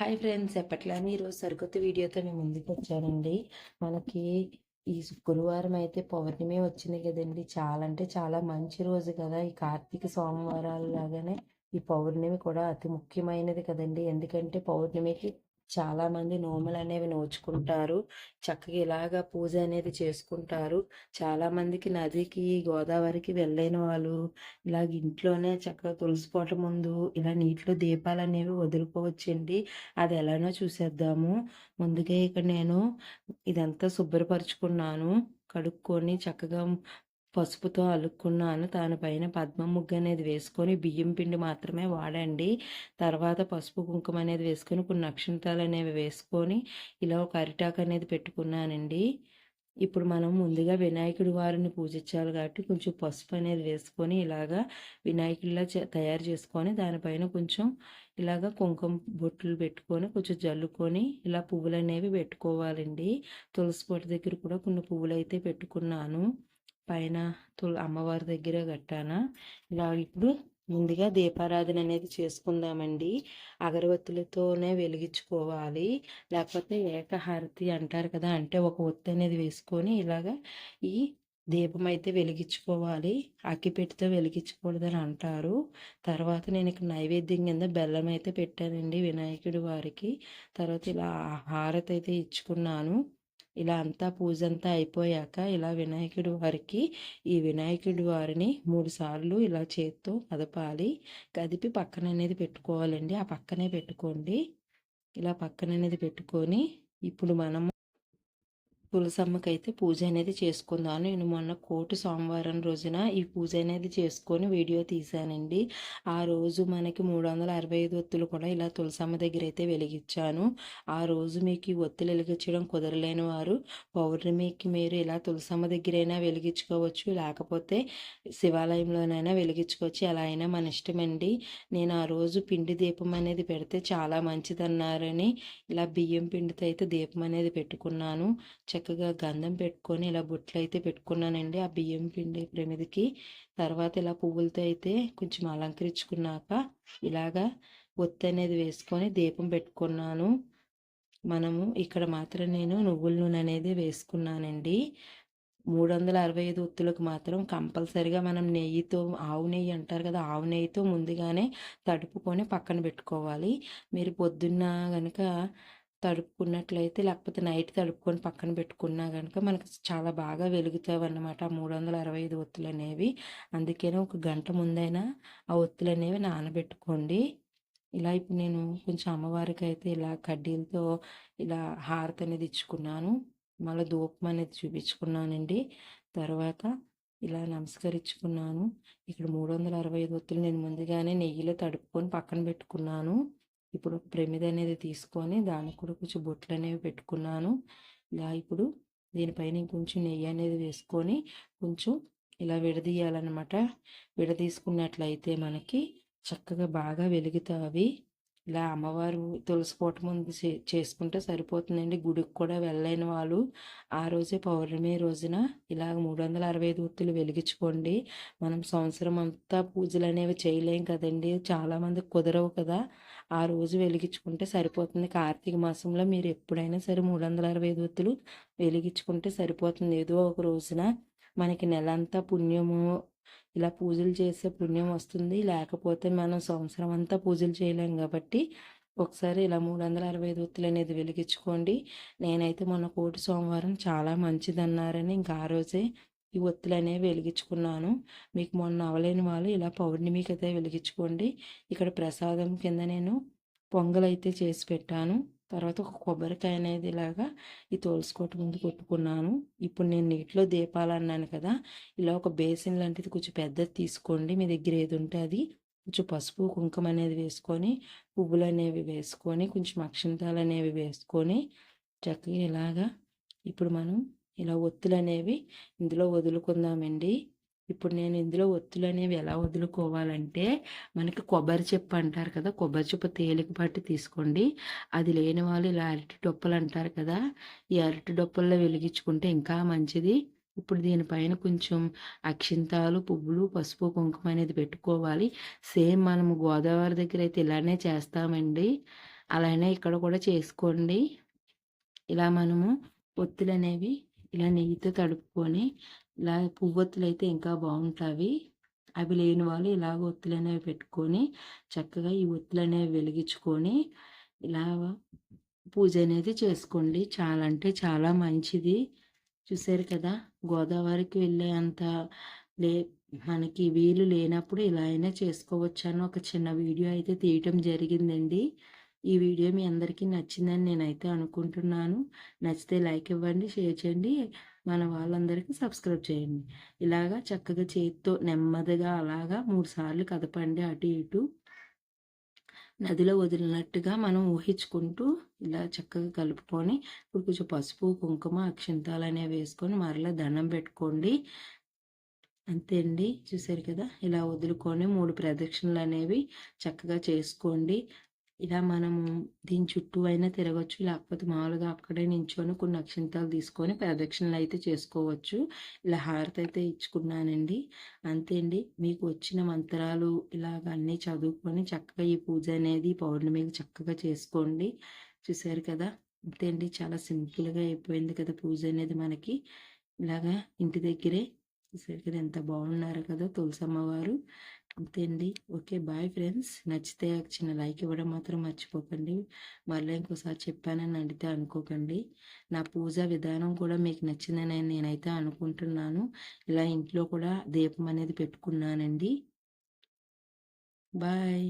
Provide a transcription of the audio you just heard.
Hi friends ఎప్పట్లానే ఈరోజు సరికొత్త వీడియోతో మేము ముందుకు వచ్చానండి. మనకి ఈ శుక్రవారం అయితే పౌర్ణమి వచ్చింది కదండి. చాలా అంటే చాలా మంచి రోజు కదా. ఈ కార్తీక సోమవారాలు లాగానే ఈ పౌర్ణమి కూడా అతి ముఖ్యమైనది కదండి. ఎందుకంటే పౌర్ణమికి చాలామంది నోములు అనేవి నోచుకుంటారు. చక్కగా ఇలాగా పూజ అనేది చేసుకుంటారు. చాలా మందికి నదికి గోదావరికి వెళ్ళలేని వాళ్ళు ఇలాగ ఇంట్లోనే చక్కగా తులసిపోట ముందు ఇలా నీటిలో దీపాలు అనేవి వదులుకోవచ్చండి. అది ఎలానో చూసేద్దాము. ముందుగా ఇక్కడ నేను ఇదంతా శుభ్రపరుచుకున్నాను. కడుక్కొని చక్కగా పసుపుతో అలుక్కున్నాను. దానిపైన పద్మ ముగ్గు అనేది వేసుకొని బియ్యం పిండి మాత్రమే వాడండి. తర్వాత పసుపు కుంకుమ అనేది వేసుకొని కొన్ని నక్షత్రాలు అనేవి వేసుకొని ఇలా ఒక అరిటాకు అనేది పెట్టుకున్నానండి. ఇప్పుడు మనం ముందుగా వినాయకుడి వారిని పూజించాలి కాబట్టి కొంచెం పసుపు అనేది వేసుకొని ఇలాగా వినాయకుడిలా తయారు చేసుకొని దానిపైన కొంచెం ఇలాగ కుంకుమ బొట్లు పెట్టుకొని కొంచెం జల్లుకొని ఇలా పువ్వులు అనేవి పెట్టుకోవాలండి. తులసి పొట్టు దగ్గర కూడా కొన్ని పువ్వులు అయితే పెట్టుకున్నాను. పైన తుల అమ్మవారి దగ్గర కట్టానా? ఇలా ఇప్పుడు ముందుగా దీపారాధన అనేది చేసుకుందామండి. అగరవత్తులతోనే వెలిగించుకోవాలి. లేకపోతే ఏకహారతి అంటారు కదా అంటే ఒక ఒత్తి అనేది వేసుకొని ఇలాగా ఈ దీపం అయితే వెలిగించుకోవాలి. అక్కిపెట్టితో వెలిగించకూడదని అంటారు. తర్వాత నేను ఇక్కడ నైవేద్యం కింద బెల్లం అయితే పెట్టానండి వినాయకుడి వారికి. తర్వాత ఇలా హారతి అయితే ఇచ్చుకున్నాను. ఇలా అంతా పూజ అంతా అయిపోయాక ఇలా వినాయకుడి వారికి ఈ వినాయకుడి వారిని మూడు సార్లు ఇలా చేత్తో కదపాలి. కదిపి పక్కన అనేది పెట్టుకోవాలండి. ఆ పక్కనే పెట్టుకోండి. ఇలా పక్కన అనేది పెట్టుకొని ఇప్పుడు మనము తులసమ్మకైతే పూజ అనేది చేసుకుందాను నేను మొన్న కోటి సోమవారం రోజున ఈ పూజ అనేది చేసుకొని వీడియో తీశానండి. ఆ రోజు మనకి మూడు వందల అరవై ఐదు ఒత్తులు కూడా ఇలా తులసమ్మ దగ్గర అయితే వెలిగించాను. ఆ రోజు మీకు ఈ ఒత్తులు వెలిగించడం కుదరలేని వారు పౌర్ణమికి మీరు ఇలా తులసమ్మ దగ్గరైనా వెలిగించుకోవచ్చు లేకపోతే శివాలయంలోనైనా వెలిగించుకోవచ్చు ఎలా అయినా మన ఇష్టమండి. నేను ఆ రోజు పిండి దీపం అనేది పెడితే చాలా మంచిదన్నారని ఇలా బియ్యం పిండితో అయితే దీపం అనేది పెట్టుకున్నాను. చక్కగా గంధం పెట్టుకొని ఇలా బొట్లు అయితే పెట్టుకున్నానండి. ఆ బియ్యం పిండి ప్రమిదికి తర్వాత ఇలా పువ్వులతో అయితే కొంచెం అలంకరించుకున్నాక ఇలాగా ఒత్తి అనేది వేసుకొని దీపం పెట్టుకున్నాను. మనము ఇక్కడ మాత్రం నేను నువ్వుల నూనె అనేది వేసుకున్నానండి. మూడు వందల అరవై ఐదు ఒత్తులకు మాత్రం కంపల్సరిగా మనం నెయ్యితో ఆవు నెయ్యి అంటారు కదా ఆవు నెయ్యితో ముందుగానే తడుపుకొని పక్కన పెట్టుకోవాలి. మీరు పొద్దున్న కనుక తడుపుకున్నట్లయితే లేకపోతే నైట్ తడుపుకొని పక్కన పెట్టుకున్నా కనుక మనకు చాలా బాగా వెలుగుతాయి అన్నమాట మూడు వందల అరవై ఐదు ఒత్తులు అనేవి అందుకనే ఒక గంట ముందైనా ఆ ఒత్తులు అనేవి నానబెట్టుకోండి. ఇలా ఇప్పుడు నేను కొంచెం అమ్మవారికి అయితే ఇలా కడ్డీలతో ఇలా హారతి అనేది ఇచ్చుకున్నాను. మళ్ళీ ధూపం అనేది చూపించుకున్నానండి. తర్వాత ఇలా నమస్కరించుకున్నాను. ఇక్కడ మూడు వందల అరవై ఐదు ఒత్తులు నేను ముందుగానే నెయ్యిలో తడుపుకొని పక్కన పెట్టుకున్నాను. ఇప్పుడు ప్రమిద అనేది తీసుకొని దానికి కూడా కొంచెం బొట్లు అనేవి పెట్టుకున్నాను. ఇలా ఇప్పుడు దీనిపైన కొంచెం నెయ్యి అనేది వేసుకొని కొంచెం ఇలా విడదీయాలన్నమాట. విడదీసుకున్నట్లయితే మనకి చక్కగా బాగా వెలుగుతావి. ఇలా అమ్మవారు తులసిపోట ముందు చేసుకుంటే సరిపోతుందండి. గుడికి కూడా వెళ్ళలేని వాళ్ళు ఆ రోజే పౌర్ణమి రోజున ఇలాగ మూడు వందల అరవై ఐదు ఒత్తులు వెలిగించుకోండి. మనం సంవత్సరం అంతా పూజలు అనేవి చేయలేం కదండి. చాలామంది కుదరవు కదా. ఆ రోజు వెలిగించుకుంటే సరిపోతుంది. కార్తీక మాసంలో మీరు ఎప్పుడైనా సరే మూడు వందల అరవై ఐదు ఒత్తులు వెలిగించుకుంటే సరిపోతుంది. ఏదో ఒక రోజున మనకి నెలంతా పుణ్యము ఇలా పూజలు చేసే పుణ్యం వస్తుంది. లేకపోతే మనం సంవత్సరం అంతా పూజలు చేయలేం కాబట్టి ఒకసారి ఇలా మూడు వందల అరవై ఐదు ఒత్తులు అనేది వెలిగించుకోండి. నేనైతే మొన్న కోటి సోమవారం చాలా మంచిదన్నారని ఇంకా ఆ రోజే ఈ ఒత్తులు అనేవి వెలిగించుకున్నాను. మీకు మొన్న అవలేని వాళ్ళు ఇలా పౌర్ణమికి అయితే వెలిగించుకోండి. ఇక్కడ ప్రసాదం కింద నేను పొంగలైతే చేసి పెట్టాను. తర్వాత ఒక కొబ్బరికాయ అనేది ఇలాగా ఈ తోలుసుకోవటం ముందు కొట్టుకున్నాను. ఇప్పుడు నేను నీటిలో దీపాలు అన్నాను కదా ఇలా ఒక బేసిన్ లాంటిది కొంచెం పెద్దది తీసుకోండి. మీ దగ్గర ఏది ఉంటే అది కొంచెం పసుపు కుంకుమ అనేది వేసుకొని పువ్వులు అనేవి వేసుకొని కొంచెం అక్షంతాలు అనేవి వేసుకొని చక్కగా ఇలాగా ఇప్పుడు మనం ఇలా ఒత్తులు అనేవి ఇందులో వదులుకుందామండి. ఇప్పుడు నేను ఇందులో ఒత్తులు అనేవి ఎలా వదులుకోవాలంటే మనకి కొబ్బరి చెప్పు అంటారు కదా కొబ్బరి చెప్పు తేలిక పట్టి తీసుకోండి. అది లేని వాళ్ళు ఇలా అరటి డొప్పలు అంటారు కదా ఈ అరటి డొప్పల్లో వెలిగించుకుంటే ఇంకా మంచిది. ఇప్పుడు దీనిపైన కొంచెం అక్షింతాలు పువ్వులు పసుపు కుంకుమ అనేది పెట్టుకోవాలి. సేమ్ మనము గోదావరి దగ్గర అయితే ఇలానే చేస్తామండి. అలానే ఇక్కడ కూడా చేసుకోండి. ఇలా మనము ఒత్తులు అనేవి ఇలా నెయ్యితో తడుపుకొని ఇలా పువ్వొత్తులు అయితే ఇంకా బాగుంటాయి అవి లేని వాళ్ళు ఇలాగ ఒత్తులు అనేవి పెట్టుకొని చక్కగా ఈ ఒత్తులు అనేవి వెలిగించుకొని ఇలా పూజ అనేది చేసుకోండి. చాలా అంటే చాలా మంచిది. చూసారు కదా? గోదావరికి వెళ్ళే అంత లే మనకి వీలు లేనప్పుడు ఇలా అయినా చేసుకోవచ్చు అని ఒక చిన్న వీడియో అయితే తీయటం జరిగిందండి. ఈ వీడియో మీ అందరికీ నచ్చిందని నేనైతే అనుకుంటున్నాను. నచ్చితే లైక్ ఇవ్వండి షేర్ చేయండి. మన వాళ్ళందరికీ సబ్స్క్రైబ్ చేయండి. ఇలాగా చక్కగా చేతితో నెమ్మదిగా అలాగా మూడు సార్లు కదపండి అటు ఇటు. నదిలో వదిలినట్టుగా మనం ఊహించుకుంటూ ఇలా చక్కగా కలుపుకొని ఇప్పుడు కొంచెం పసుపు కుంకుమ అక్షింతాలు అనేవి వేసుకొని మరలా దండం పెట్టుకోండి. అంతే అండి. చూసారు కదా? ఇలా వదులుకొని మూడు ప్రదక్షిణలు అనేవి చక్కగా చేసుకోండి. ఇలా మనము దీని చుట్టూ అయినా తిరగచ్చు. లేకపోతే మామూలుగా అక్కడే నించొని కొన్ని అక్షింతాలు తీసుకొని ప్రదక్షిణలు అయితే చేసుకోవచ్చు. ఇలా హారతి అయితే ఇచ్చుకున్నానండి. అంతే అండి. మీకు వచ్చిన మంత్రాలు ఇలాగ అన్నీ చదువుకొని చక్కగా ఈ పూజ అనేది పౌర్ణమికి చక్కగా చేసుకోండి. చూసారు కదా? అంతే అండి. చాలా సింపుల్గా అయిపోయింది కదా పూజ అనేది మనకి. ఇలాగా ఇంటి దగ్గరే. చూసారు కదా ఎంత బాగున్నారు కదా తులసమ్మవారు అంతే అండి ఓకే బాయ్ ఫ్రెండ్స్. నచ్చితే చిన్న లైక్ ఇవ్వడం మాత్రం మర్చిపోకండి. మళ్ళీ ఇంకోసారి చెప్పానని అడిగితే అనుకోకండి. నా పూజ విధానం కూడా మీకు నచ్చిందని నేనైతే అనుకుంటున్నాను. ఇలా ఇంట్లో కూడా దీపం అనేది పెట్టుకున్నానండి. బాయ్.